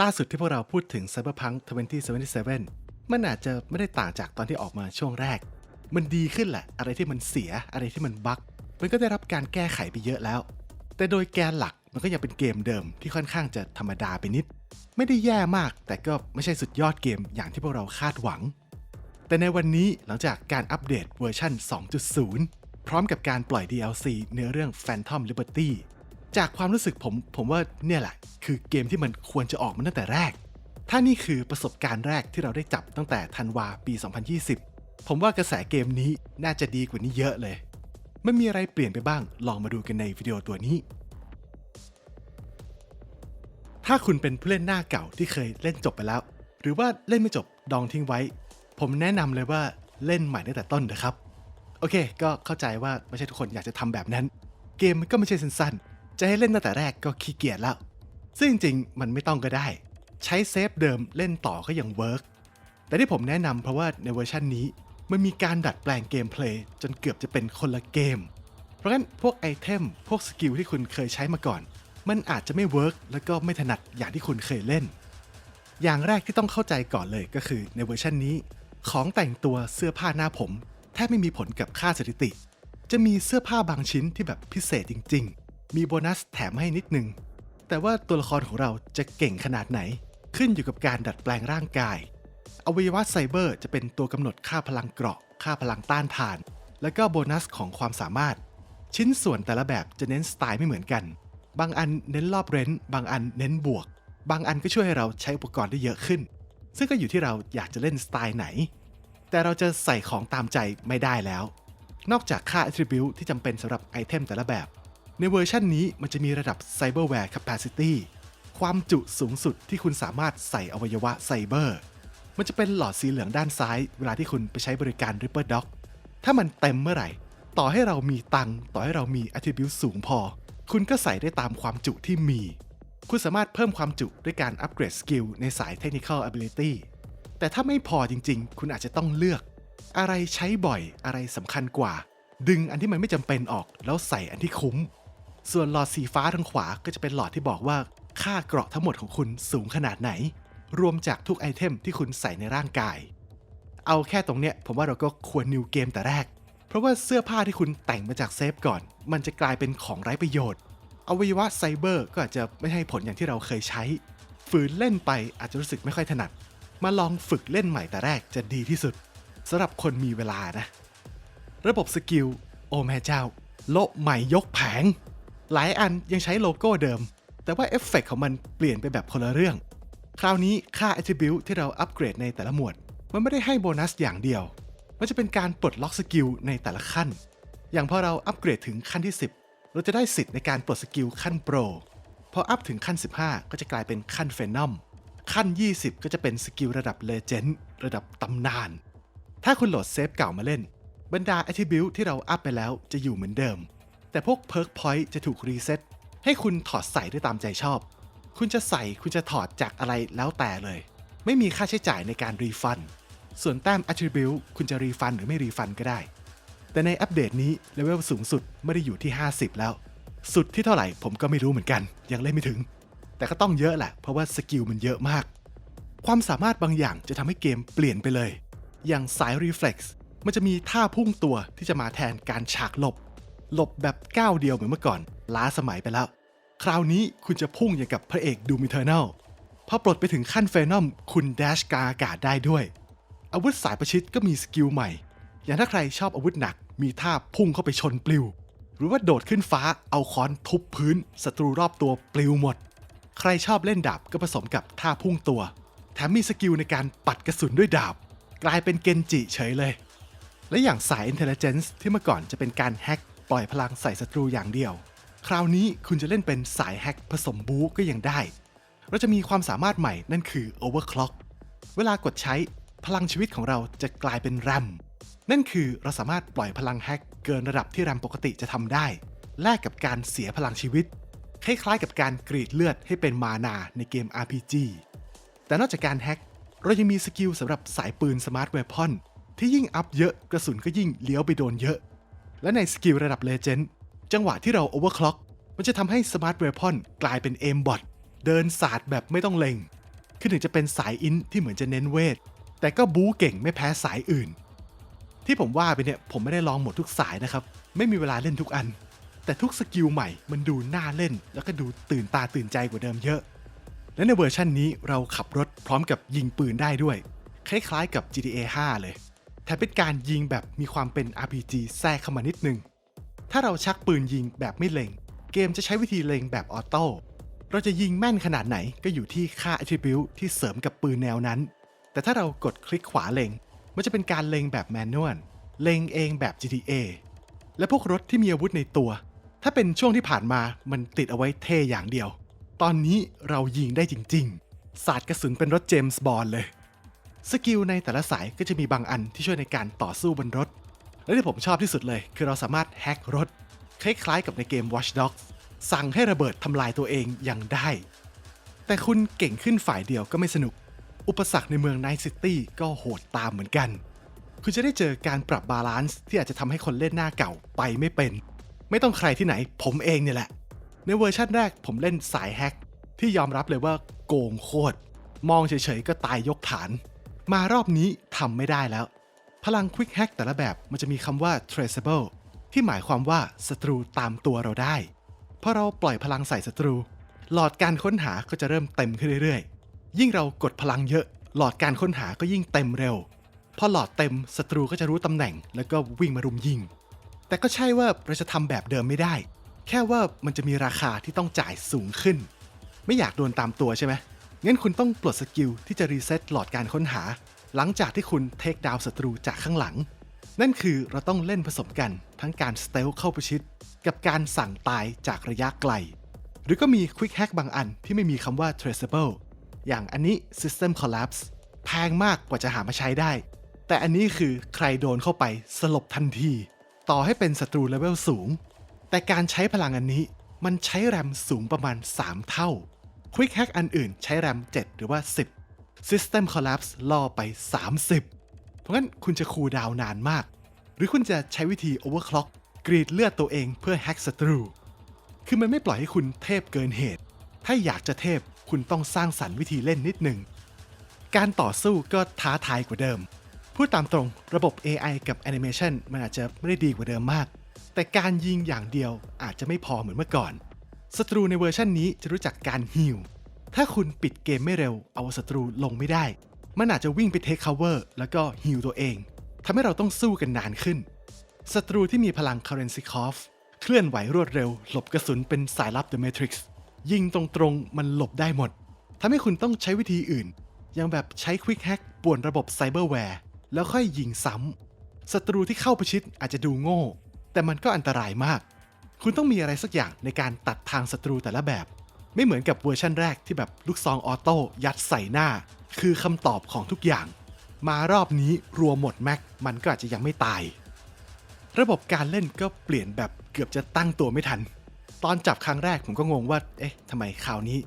ล่าสุดที่พวกเราพูดถึง Cyberpunk 2077 มันอาจจะไม่ได้ต่างจากตอนที่ออกมาช่วงแรก มันดีขึ้นแหละ อะไรที่มันเสีย อะไรที่มันบั๊กมันก็ได้รับการแก้ไขไปเยอะแล้ว แต่โดยแกนหลักมันก็ยังเป็นเกมเดิมที่ค่อนข้างจะธรรมดาไปนิด ไม่ได้แย่มาก แต่ก็ไม่ใช่สุดยอดเกมอย่างที่พวกเราคาดหวัง แต่ในวันนี้หลังจากการอัปเดตเวอร์ชัน2.0 พร้อมกับการปล่อย DLC เนื้อเรื่อง Phantom Liberty จากความรู้สึกผมผมว่าเนี่ยแหละ คือเกมที่มันควรจะออกมาตั้งแต่แรก ถ้านี่คือประสบการณ์แรกที่เราได้จับตั้งแต่ธันวาปี 2020 ผมว่ากระแสเกมนี้น่าจะดีกว่านี้เยอะเลยมันมีอะไรเปลี่ยนไปบ้าง ลองมาดูกันในวิดีโอตัวนี้ ถ้าคุณเป็นผู้เล่นหน้าเก่าที่เคยเล่นจบไปแล้ว หรือว่าเล่นไม่จบดองทิ้งไว้ ผมแนะนำเลยว่าเล่นใหม่ตั้งแต่ต้นนะครับ โอเค ก็เข้าใจว่าไม่ใช่ทุกคนอยากจะทำแบบนั้น เกมมันก็ไม่ใช่สั้นๆ จะให้เล่นตั้งแต่แรกก็ขี้เกียจแล้ว ซึ่งจริงๆมันไม่ต้องก็ได้ ใช้เซฟเดิมเล่นต่อก็ยังเวิร์กแต่ที่ผมแนะนำเพราะว่าในเวอร์ชันนี้ มันมีการดัดแปลงเกมเพลย์จนเกือบจะเป็นคนละเกม เพราะงั้นพวกไอเทมพวกสกิลที่คุณเคยใช้มาก่อน มันอาจจะไม่เวิร์กแล้วก็ไม่ถนัดอย่างที่คุณเคยเล่น อย่างแรกที่ต้องเข้าใจก่อนเลยก็คือในเวอร์ชันนี้ ของแต่งตัวเสื้อผ้าหน้าผมแทบไม่มีผลกับค่าสถิติ จะมีเสื้อผ้าบางชิ้นที่แบบพิเศษจริง มีโบนัสแถมให้นิดนึง แต่ว่าตัวละครของเราจะเก่งขนาดไหน ขึ้นอยู่กับการดัดแปลงร่างกาย อวัยวะไซเบอร์จะเป็นตัวกำหนดค่าพลังเกราะ ค่าพลังต้านทาน และก็โบนัสของความสามารถ ชิ้นส่วนแต่ละแบบจะเน้นสไตล์ไม่เหมือนกัน บางอันเน้นรอบเร้น บางอันเน้นบวก บางอันก็ช่วยให้เราใช้อุปกรณ์ได้เยอะขึ้น ซึ่งก็อยู่ที่เราอยากจะเล่นสไตล์ไหน แต่เราจะใส่ของตามใจไม่ได้แล้ว นอกจากค่า attribute ที่จำเป็นสำหรับไอเทมแต่ละแบบ ในเวอร์ชันนี้มันจะมีระดับ Cyberware Capacity ความจุสูงสุดที่คุณสามารถใส่อวัยวะไซเบอร์ มันจะเป็นหลอดสีเหลืองด้านซ้าย เวลาที่คุณไปใช้บริการ Ripper Doc ถ้ามันเต็มเมื่อไหร่ ต่อให้เรามีตังต่อให้เรามี attribute สูงพอ คุณก็ใส่ได้ตามความจุที่มี คุณสามารถเพิ่มความจุด้วยการอัปเกรดสกิลในสาย Technical Ability แต่ถ้าไม่พอจริง ๆ คุณอาจจะต้องเลือก อะไรใช้บ่อยอะไรสำคัญกว่า ดึงอันที่มันไม่จำเป็นออกแล้วใส่อันที่คุ้ม ส่วนหลอดสีฟ้าทางขวาก็จะเป็นหลอดที่บอกว่าค่าเกราะทั้งหมดของคุณสูงขนาดไหน รวมจากทุกไอเทมที่คุณใส่ในร่างกาย เอาแค่ตรงเนี้ยผมว่าเราก็ควรนิวเกมแต่แรก เพราะว่าเสื้อผ้าที่คุณแต่งมาจากเซฟก่อน มันจะกลายเป็นของไร้ประโยชน์ อวัยวะไซเบอร์ก็อาจจะไม่ให้ผลอย่างที่เราเคยใช้ ฝืนเล่นไปอาจจะรู้สึกไม่ค่อยถนัด มาลองฝึกเล่นใหม่แต่แรกจะดีที่สุดสำหรับคนมีเวลานะ ระบบสกิล โอแม่เจ้า โละใหม่ยกแผง หลายอันยังใช้โลโก้เดิม แต่ว่าเอฟเฟกต์ของมันเปลี่ยนไปแบบคนละเรื่อง คราวนี้ค่า attribute ที่เราอัปเกรดในแต่ละหมวด มันไม่ได้ให้โบนัสอย่างเดียว มันจะเป็นการปลดล็อกสกิลในแต่ละขั้น อย่างพอเราอัปเกรดถึงขั้นที่ 10 เราจะได้สิทธิ์ในการปลดสกิลขั้นโปร พออัพถึงขั้น 15 ก็จะกลายเป็นขั้นเฟนอมขั้น 20 ก็จะเป็นสกิลระดับเลเจนด์ระดับตำนาน ถ้าคุณโหลดเซฟเก่ามาเล่น บรรดา attribute ที่เราอัพไปแล้วจะอยู่เหมือนเดิม แต่พวก perk point จะถูกรีเซ็ตให้คุณถอดใส่ได้ตามใจชอบ คุณจะใส่คุณจะถอดจากอะไรแล้วแต่เลย ไม่มีค่าใช้จ่ายในการรีฟัน ส่วนแต้ม attribute คุณจะรีฟันหรือไม่รีฟันก็ได้ แต่ในอัปเดตนี้เลเวลสูงสุดไม่ได้อยู่ที่ 50 แล้ว สุดที่เท่าไหร่ผมก็ไม่รู้เหมือนกัน ยังเล่นไม่ถึง แต่ก็ต้องเยอะแหละ เพราะว่าสกิลมันเยอะมาก ความสามารถบางอย่างจะทำให้เกมเปลี่ยนไปเลย อย่างสาย Reflex มันจะมีท่าพุ่งตัวที่จะมาแทนการฉากหลบ หลบแบบก้าวเดียวเหมือนเมื่อก่อน ล้าสมัยไปแล้ว คราวนี้คุณจะพุ่งอย่างกับพระเอกดูมิเทอร์น l พอปลดไปถึงขั้นเฟนอมคุณแดชกาอากาศได้ด้วย อาวุธสายประชิดก็มีสกิลใหม่ อย่างถ้าใครชอบอาวุธหนัก มีท่าพุ่งเข้าไปชนปลิว หรือว่าโดดขึ้นฟ้าเอาค้อนทุบพื้นศัตรูรอบตัวปลิวหมด ใครชอบเล่นดาบก็ผสมกับท่าพุ่งตัว แถมมีสกิลในการปัดกระสุนด้วยดาบ กลายเป็นเกนจิเฉยเลย และอย่างสาย Intelligence ที่เมื่อก่อนจะเป็นการแฮ็ก ปล่อยพลังใส่ศัตรูอย่างเดียว คราวนี้คุณจะเล่นเป็นสายแฮกผสมบู๊ก็ยังได้ เราจะมีความสามารถใหม่นั่นคือ Overclock เวลากดใช้พลังชีวิตของเราจะกลายเป็นแรม นั่นคือเราสามารถปล่อยพลังแฮกเกินระดับที่แรมปกติจะทำได้ แลกกับการเสียพลังชีวิต คล้ายๆกับการกรีดเลือดให้เป็นมานาในเกม RPG แต่นอกจากการแฮกเรายังมีสกิลสำหรับสายปืนสมาร์ทเวพอนที่ยิ่งอัพเยอะกระสุนก็ยิ่งเลี้ยวไปโดนเยอะ และในสกิลระดับเลเจนด์จังหวะที่เราโอเวอร์คล็อกมันจะทำให้สมาร์ทเวพอนกลายเป็นเอมบอทเดินศาสตร์แบบไม่ต้องเล็งคือถึงจะเป็นสายอินที่เหมือนจะเน้นเวท แต่ก็บู๊เก่งไม่แพ้สายอื่น ที่ผมว่าไปเนี่ยผมไม่ได้ลองหมดทุกสายนะครับ ไม่มีเวลาเล่นทุกอัน แต่ทุกสกิลใหม่มันดูน่าเล่น แล้วก็ดูตื่นตาตื่นใจกว่าเดิมเยอะ และในเวอร์ชันนี้เราขับรถพร้อมกับยิงปืนได้ด้วย คล้ายๆกับ GTA 5 เลย แถมเป็นการยิงแบบมีความเป็น RPG แทรกเข้ามานิดนึง ถ้าเราชักปืนยิงแบบไม่เล็ง เกมจะใช้วิธีเล็งแบบออโต้ เราจะยิงแม่นขนาดไหนก็อยู่ที่ค่า attribute ที่เสริมกับปืนแนวนั้น แต่ถ้าเรากดคลิกขวาเล็ง มันจะเป็นการเล็งแบบแมนนวล เล็งเองแบบ GTA และพวกรถที่มีอาวุธในตัว ถ้าเป็นช่วงที่ผ่านมามันติดเอาไว้เท่อย่างเดียว ตอนนี้เรายิงได้จริงๆสาดกระสุนเป็นรถเจมส์บอลเลย สกิลในแต่ละสายก็จะมีบางอันที่ช่วยในการต่อสู้บนรถ และที่ผมชอบที่สุดเลย คือเราสามารถแฮกรถ คล้ายๆกับในเกม Watch Dogs สั่งให้ระเบิดทำลายตัวเองยังได้ แต่คุณเก่งขึ้นฝ่ายเดียวก็ไม่สนุก อุปสรรคในเมืองไนท์ซิตี้ก็โหดตามเหมือนกัน คุณจะได้เจอการปรับบาลานซ์ที่อาจจะทำให้คนเล่นหน้าเก่าไปไม่เป็น ไม่ต้องใครที่ไหน ผมเองเนี่ยแหละ ในเวอร์ชันแรกผมเล่นสายแฮกที่ยอมรับเลยว่าโกงโคตร มองเฉยๆก็ตายยกฐาน มารอบนี้ทำไม่ได้แล้ว พลัง Quick Hack แต่ละแบบมันจะมีคำว่า traceable ที่หมายความว่าศัตรูตามตัวเราได้พอเราปล่อยพลังใส่ศัตรู หลอดการค้นหาก็จะเริ่มเต็มขึ้นเรื่อยๆ ยิ่งเรากดพลังเยอะ หลอดการค้นหาก็ยิ่งเต็มเร็ว พอหลอดเต็มศัตรูก็จะรู้ตำแหน่ง แล้วก็วิ่งมารุมยิง แต่ก็ใช่ว่าเราจะทำแบบเดิมไม่ได้ แค่ว่ามันจะมีราคาที่ต้องจ่ายสูงขึ้น ไม่อยากโดนตามตัวใช่ไหม งั้นคุณต้องปลดสกิลที่จะรีเซ็ตหลอดการค้นหา หลังจากที่คุณเทคดาวศัตรูจากข้างหลัง นั่นคือเราต้องเล่นผสมกันทั้งการสเตลเข้าประชิด กับการสั่งตายจากระยะไกล หรือก็มี Quick Hack บางอันที่ไม่มีคำว่า traceable อย่างอันนี้ System Collapse แพงมากกว่าจะหามาใช้ได้ แต่อันนี้คือใครโดนเข้าไปสลบทันที ต่อให้เป็นศัตรูเลเวลสูง แต่การใช้พลังอันนี้มันใช้แรมสูงประมาณ 3 เท่า Quick Hack อันอื่นใช้แรม 7 หรือว่า 10 System Collapse ล่อไป 30 เพราะงั้นคุณจะคูดาวนานมาก หรือคุณจะใช้วิธี Overclock กรีดเลือดตัวเองเพื่อแฮกศัตรู คือมันไม่ปล่อยให้คุณเทพเกินเหตุ ถ้าอยากจะเทพคุณต้องสร้างสรรค์วิธีเล่นนิดหนึ่ง การต่อสู้ก็ท้าทายกว่าเดิม พูดตามตรงระบบ AI กับ Animation มันอาจจะไม่ได้ดีกว่าเดิมมาก แต่การยิงอย่างเดียวอาจจะไม่พอเหมือนเมื่อก่อน ศัตรูในเวอร์ชันนี้จะรู้จักการฮิลถ้าคุณปิดเกมไม่เร็ว เอาศัตรูลงไม่ได้ มันอาจจะวิ่งไปเทค cover แล้วก็ฮิลตัวเองทำให้เราต้องสู้กันนานขึ้น ศัตรูที่มีพลัง Currency c o f เคลื่อนไหวรวดเร็ว หลบกระสุนเป็นสายลับ The Matrix ยิงตรงๆ มันหลบได้หมดทำให้คุณต้องใช้วิธีอื่น อย่างแบบใช้ Quick Hack ป่วนระบบไซเบอร์แวร์แล้วค่อยยิงซ้ำศัตรูที่เข้าประชิดอาจจะดูโง่ แต่มันก็อันตรายมาก คุณต้องมีอะไรสักอย่างในการตัดทางศัตรูแต่ละแบบ ไม่เหมือนกับเวอร์ชันแรกที่แบบลูกซองออโต้ยัดใส่หน้า คือคำตอบของทุกอย่าง มารอบนี้รัวหมดแม็กมันก็อาจจะยังไม่ตาย ระบบการเล่นก็เปลี่ยนแบบเกือบจะตั้งตัวไม่ทัน ตอนจับครั้งแรกผมก็งงว่า เอ๊ะทำไมคราวนี้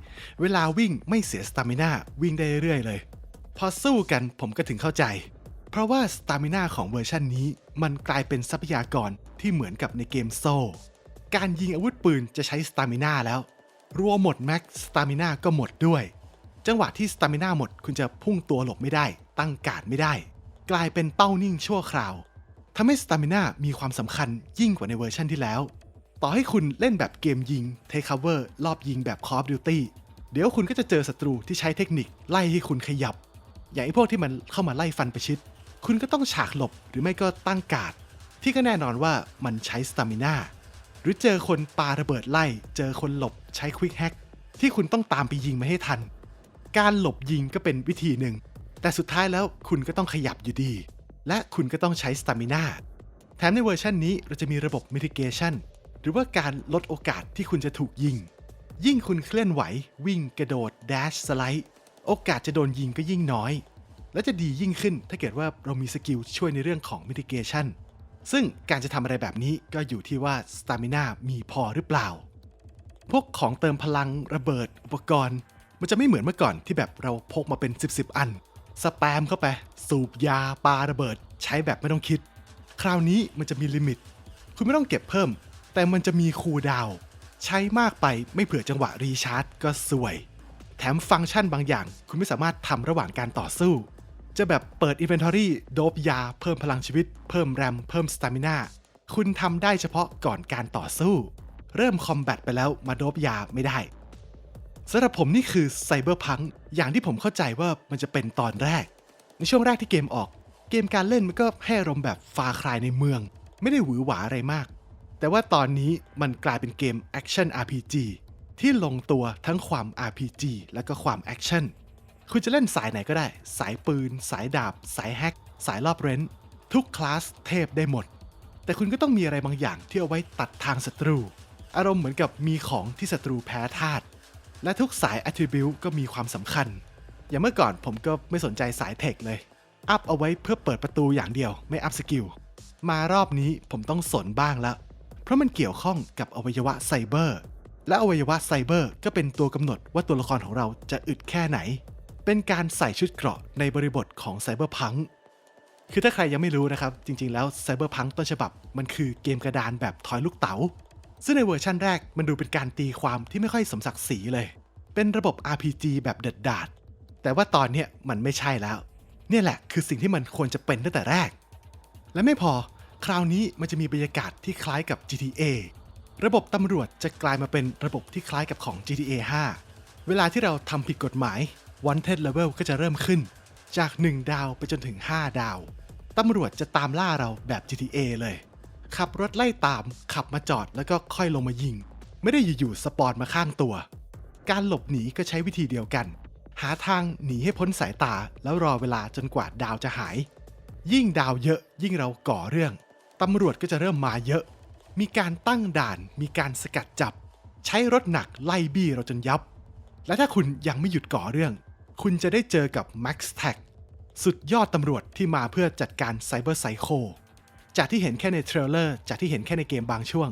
เวลาวิ่งไม่เสียสตามิน่าวิ่งได้เรื่อยเลย พอสู้กันผมก็ถึงเข้าใจเพราะว่าสตามิน่าของเวอร์ชันนี้มันกลายเป็นทรัพยากรที่เหมือนกับในเกมโซ การยิงอาวุธปืนจะใช้สตามิน่าแล้ว รัวหมดแม็กสตามิน่าก็หมดด้วย จังหวะที่สตามิน่าหมดคุณจะพุ่งตัวหลบไม่ได้ ตั้งการดไม่ได้ กลายเป็นเป้านิ่งชั่วคราวทำให้สตามิน่ามีความสำคัญยิ่งกว่าในเวอร์ชันที่แล้ว ต่อให้คุณเล่นแบบเกมยิง Take Cover รอบยิงแบบ Call of Duty เดี๋ยวคุณก็จะเจอศัตรูที่ใช้เทคนิคไล่ให้คุณขยับ อย่างไอ้พวกที่มันเข้ามาไล่ฟันประชิด คุณก็ต้องฉากหลบหรือไม่ก็ตั้งการดที่ก็แน่นอนว่ามันใช้สตามิน่า หรือเจอคนปาระเบิดไล่ เจอคนหลบใช้ควิกแฮกที่คุณต้องตามไปยิงมาให้ทัน การหลบยิงก็เป็นวิธีหนึ่ง แต่สุดท้ายแล้วคุณก็ต้องขยับอยู่ดี และคุณก็ต้องใช้สตามิน่าแถมในเวอร์ชันนี้เราจะมีระบบ mitigation หรือว่าการลดโอกาสที่คุณจะถูกยิง ยิ่งคุณเคลื่อนไหว วิ่งกระโดด dash สไลด์โอกาสจะโดนยิงก็ยิ่งน้อย และจะดียิ่งขึ้นถ้าเกิดว่าเรามีสกิลช่วยในเรื่องของ mitigation ซึ่งการจะทำอะไรแบบนี้ก็อยู่ที่ว่าสตามิน่ามีพอหรือเปล่า พวกของเติมพลังระเบิดอุปกรณ์ มันจะไม่เหมือนเมื่อก่อนที่แบบเราพกมาเป็น 10บสอัน สแปมเข้าไป สูบยาปาระเบิด ใช้แบบไม่ต้องคิด คราวนี้มันจะมีลิมิต คุณไม่ต้องเก็บเพิ่ม แต่มันจะมีคูลดาวใช้มากไปไม่เผื่อจังหวะรีชาร์จ ก็สวย แถมฟังก์ชันบางอย่าง คุณไม่สามารถทำระหว่างการต่อสู้ จะแบบเปิด Inventory โดบยา เพิ่มพลังชีวิต เพิ่มแรม เพิ่มสตามิน่าคุณทำได้เฉพาะก่อนการต่อสู้ เริ่มคอมแบทไปแล้วมาโดบยาไม่ได้สำหรับผมนี่คือไซเบอร์พังอย่างที่ผมเข้าใจว่ามันจะเป็นตอนแรก ในช่วงแรกที่เกมออก เกมการเล่นมันก็ให้อารมณ์แบบฟาคลายในเมือง ไม่ได้หวือหวาอะไรมาก แต่ว่าตอนนี้มันกลายเป็นเกมแอคชั่น RPG ที่ลงตัวทั้งความ RPG และก็ความแอคชั่น คุณจะเล่นสายไหนก็ได้ สายปืน สายดาบ สายแฮก สายรอบเรนทุกคลาสเทพได้หมด แต่คุณก็ต้องมีอะไรบางอย่างที่เอาไว้ตัดทางศัตรู อารมณ์เหมือนกับมีของที่ศัตรูแพ้ธาตุ และทุกสาย Attribute ก็มีความสำคัญ อย่างเมื่อก่อนผมก็ไม่สนใจสายเทคเลย อัพเอาไว้เพื่อเปิดประตูอย่างเดียว ไม่อัพสกิล มารอบนี้ผมต้องสนบ้างแล้วเพราะมันเกี่ยวข้องกับอวัยวะไซเบอร์ และอวัยวะไซเบอร์ก็เป็นตัวกำหนดว่าตัวละครของเราจะอึดแค่ไหน เป็นการใส่ชุดเกราะในบริบทของไซเบอร์พังคือถ้าใครยังไม่รู้นะครับ จริงๆ แล้วไซเบอร์พังต้นฉบับ มันคือเกมกระดานแบบถอยลูกเต๋า ซึ่งในเวอร์ชั่นแรกมันดูเป็นการตีความที่ไม่ค่อยสมศักดิ์ศรีเลย เป็นระบบ RPG แบบเด็ดดาด แต่ว่าตอนเนี้ยมันไม่ใช่แล้ว เนี่ยแหละคือสิ่งที่มันควรจะเป็นตั้งแต่แรก และไม่พอคราวนี้มันจะมีบรรยากาศที่คล้ายกับ GTA ระบบตำรวจจะกลายมาเป็นระบบที่คล้ายกับของ GTA 5 เวลาที่เราทำผิดกฎหมาย Wanted Level ก็จะเริ่มขึ้น จาก 1 ดาวไปจนถึง 5 ดาว ตำรวจจะตามล่าเราแบบ GTA เลย ขับรถไล่ตาม ขับมาจอดแล้วก็ค่อยลงมายิง ไม่ได้อยู่ๆสปอนมาข้างตัว การหลบหนีก็ใช้วิธีเดียวกัน หาทางหนีให้พ้นสายตาแล้วรอเวลาจนกว่าดาวจะหาย ยิ่งดาวเยอะยิ่งเราก่อเรื่อง ตำรวจก็จะเริ่มมาเยอะ มีการตั้งด่าน มีการสกัดจับ ใช้รถหนักไล่บี้เราจนยับ และถ้าคุณยังไม่หยุดก่อเรื่อง คุณจะได้เจอกับ Max Tag สุดยอดตำรวจที่มาเพื่อจัดการไซเบอร์ไซโคจากที่เห็นแค่ในเทรลเลอร์จากที่เห็นแค่ในเกมบางช่วง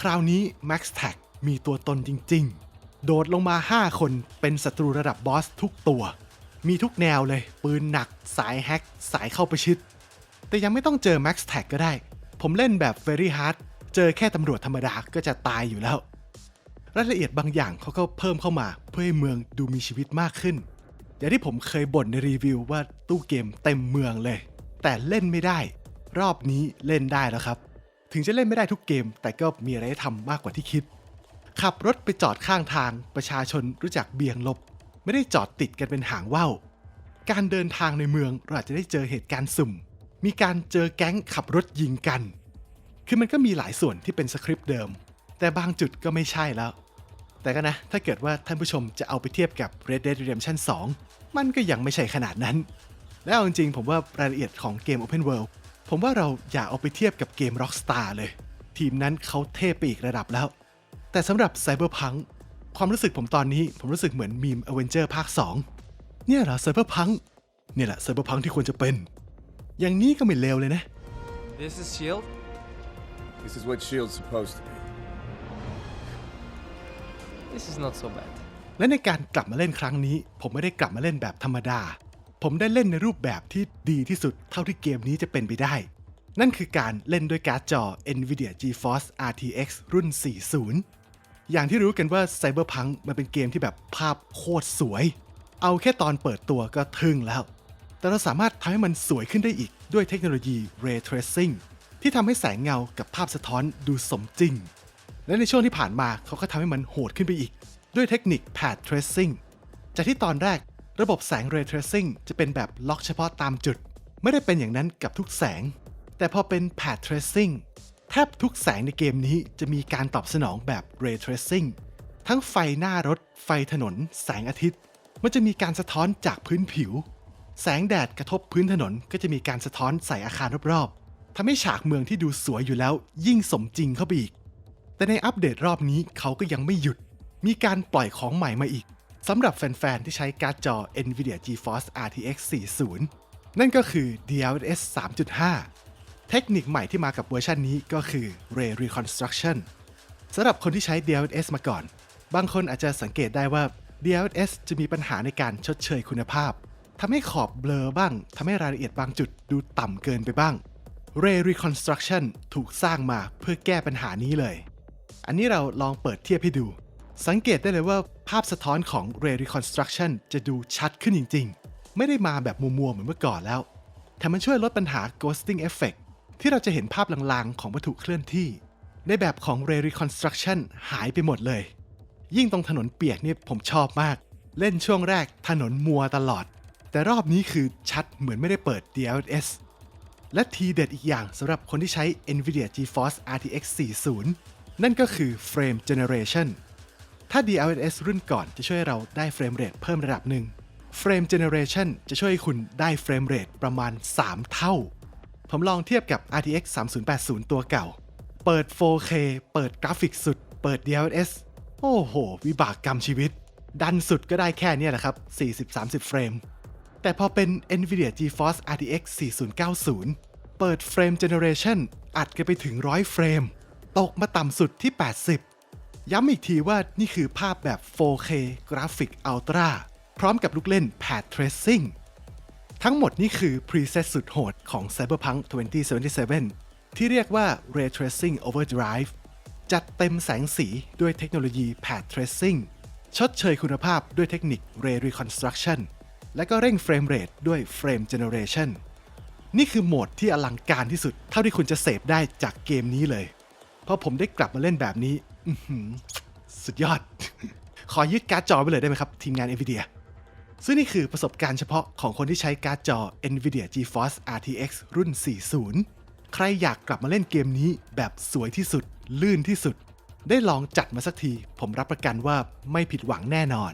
คราวนี้ Max Tag มีตัวตนจริง ๆ โดดลงมา 5 คนเป็นศัตรูระดับบอสทุกตัว มีทุกแนวเลย ปืนหนัก สายแฮก สายเข้าประชิด แต่ยังไม่ต้องเจอ Max Tag ก็ได้ ผมเล่นแบบ Very Hard เจอแค่ตำรวจธรรมดาก็จะตายอยู่แล้วรายละเอียดบางอย่างเขาก็เพิ่มเข้ามาเพื่อให้เมืองดูมีชีวิตมากขึ้น อย่างที่ผมเคยบ่นในรีวิวว่าตู้เกมเต็มเมืองเลย แต่เล่นไม่ได้ รอบนี้เล่นได้แล้วครับ ถึงจะเล่นไม่ได้ทุกเกม แต่ก็มีอะไรให้ทำมากกว่าที่คิด ขับรถไปจอดข้างทาง ประชาชนรู้จักเบี่ยงหลบ ไม่ได้จอดติดกันเป็นหางว่าวการเดินทางในเมืองเราอาจจะได้เจอเหตุการณ์สุ่ม มีการเจอแก๊งขับรถยิงกัน คือมันก็มีหลายส่วนที่เป็นสคริปต์เดิม แต่บางจุดก็ไม่ใช่แล้ว แต่ก็นะ ถ้าเกิดว่าท่านผู้ชมจะเอาไปเทียบกับ Red Dead Redemption 2 มันก็ยังไม่ใช่ขนาดนั้น แล้วเอาจริงๆ ผมว่ารายละเอียดของเกม Open World ผมว่าเราอย่าเอาไปเทียบกับเกม Rockstar เลย ทีมนั้นเขาเทพไปอีกระดับแล้ว แต่สำหรับ Cyberpunk ความรู้สึกผมตอนนี้ผมรู้สึกเหมือนมีม Avenger ภาค 2 เนี่ยเหรอ Cyberpunk เนี่ยแหละ Cyberpunk ที่ควรจะเป็น อย่างนี้ก็ไม่เลวเลยนะ This is Shield? This is what S.H.I.E.L.D.'s supposed to be. This is not so bad. และในการกลับมาเล่นครั้งนี้ ผมไม่ได้กลับมาเล่นแบบธรรมดา ผมได้เล่นในรูปแบบที่ดีที่สุดเท่าที่เกมนี้จะเป็นไปได้ นั่นคือการเล่นด้วยการ์ดจอ NVIDIA GeForce RTX รุ่น 40 อย่างที่รู้กันว่า Cyberpunk มันเป็นเกมที่แบบภาพโคตรสวย เอาแค่ตอนเปิดตัวก็ทึ่งแล้ว แต่เราสามารถทำให้มันสวยขึ้นได้อีกด้วยเทคโนโลยี Ray Tracing ที่ทำให้แสงเงากับภาพสะท้อนดูสมจริง และในช่วงที่ผ่านมาเขาก็ทำให้มันโหดขึ้นไปอีก ด้วยเทคนิค Path Tracing จากที่ตอนแรกระบบแสง Ray Tracing จะเป็นแบบล็อกเฉพาะตามจุด ไม่ได้เป็นอย่างนั้นกับทุกแสง แต่พอเป็น Path Tracing แทบทุกแสงในเกมนี้จะมีการตอบสนองแบบ Ray Tracing ทั้งไฟหน้ารถ ไฟถนน แสงอาทิตย์ มันจะมีการสะท้อนจากพื้นผิว แสงแดดกระทบพื้นถนนก็จะมีการสะท้อนใส่อาคารรอบๆทำให้ฉากเมืองที่ดูสวยอยู่แล้วยิ่งสมจริงเข้าไปอีก แต่ในอัปเดตรอบนี้เขาก็ยังไม่หยุด มีการปล่อยของใหม่มาอีกสำหรับแฟน ๆ ที่ใช้การ์ดจอ NVIDIA GeForce RTX 40 นั่นก็คือ DLSS 3.5 เทคนิคใหม่ที่มากับเวอร์ชันนี้ก็คือ Ray Reconstruction สำหรับคนที่ใช้ DLSS มาก่อน บางคนอาจจะสังเกตได้ว่า DLSS จะมีปัญหาในการชดเชยคุณภาพทำให้ขอบเบลอบ้างทำให้รายละเอียดบางจุดดูต่ำเกินไปบ้าง Ray Reconstruction ถูกสร้างมาเพื่อแก้ปัญหานี้เลย อันนี้เราลองเปิดเทียบให้ดู สังเกตได้เลยว่าภาพสะท้อนของ Ray Reconstruction จะดูชัดขึ้นจริง ๆ ไม่ได้มาแบบมัวๆเหมือนเมื่อก่อนแล้วแถมมันช่วยลดปัญหา ghosting effect ที่เราจะเห็นภาพลางๆ ของวัตถุเคลื่อนที่ ในแบบของ Ray Reconstruction หายไปหมดเลย ยิ่งตรงถนนเปียกนี่ผมชอบมาก เล่นช่วงแรกถนนมัวตลอด แต่รอบนี้คือชัดเหมือนไม่ได้เปิด DLSS และทีเด็ดอีกอย่างสำหรับคนที่ใช้ NVIDIA GeForce RTX 40 นั่นก็คือ Frame Generation ถ้า DLSS รุ่นก่อนจะช่วยเราได้เฟรมเรทเพิ่มระดับหนึ่ง Frame Generation จะช่วยให้คุณได้เฟรมเรทประมาณ 3 เท่า ผมลองเทียบกับ RTX 3080 ตัวเก่า เปิด 4K เปิดกราฟิกสุด เปิด DLSS โอ้โห วิบากกรรมชีวิต ดันสุดก็ได้แค่เนี้ยแหละครับ 40-30 เฟรม แต่พอเป็น NVIDIA GeForce RTX 4090 เปิด Frame Generation อัดกันไปถึง 100 เฟรม ตกมาต่ำสุดที่ 80 ย้ำอีกทีว่านี่คือภาพแบบ 4K Graphic Ultra พร้อมกับลูกเล่น Pad Tracing ทั้งหมดนี่คือ preset สุดโหดของ Cyberpunk 2077 ที่เรียกว่า Ray Tracing Overdrive จัดเต็มแสงสีด้วยเทคโนโลยี Pad Tracing ชดเชยคุณภาพด้วยเทคนิค Ray Reconstruction และก็เร่งเฟรมเรทด้วย Frame Generation นี่คือโหมดที่อลังการที่สุดเท่าที่คุณจะเสพได้จากเกมนี้เลย เพอผมได้กลับมาเล่นแบบนี้ อื้อหือสุดยอด ขอยึดการ์ดจอไปเลยได้ไหมครับ ทีมงาน NVIDIA ซึ่งนี่คือประสบการณ์เฉพาะของคนที่ใช้การ์ดจอ NVIDIA GeForce RTX รุ่น 40 ใครอยากกลับมาเล่นเกมนี้แบบสวยที่สุด ลื่นที่สุด ได้ลองจัดมาสักที ผมรับประกันว่าไม่ผิดหวังแน่นอน